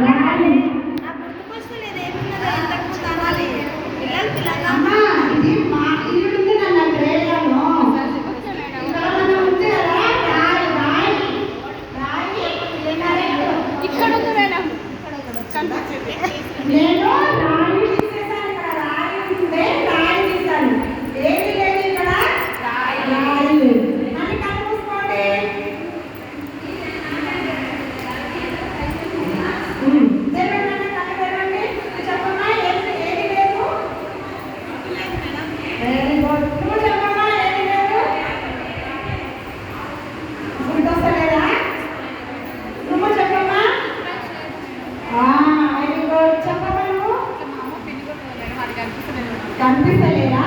ध्यान కనిపిస్తలేదా?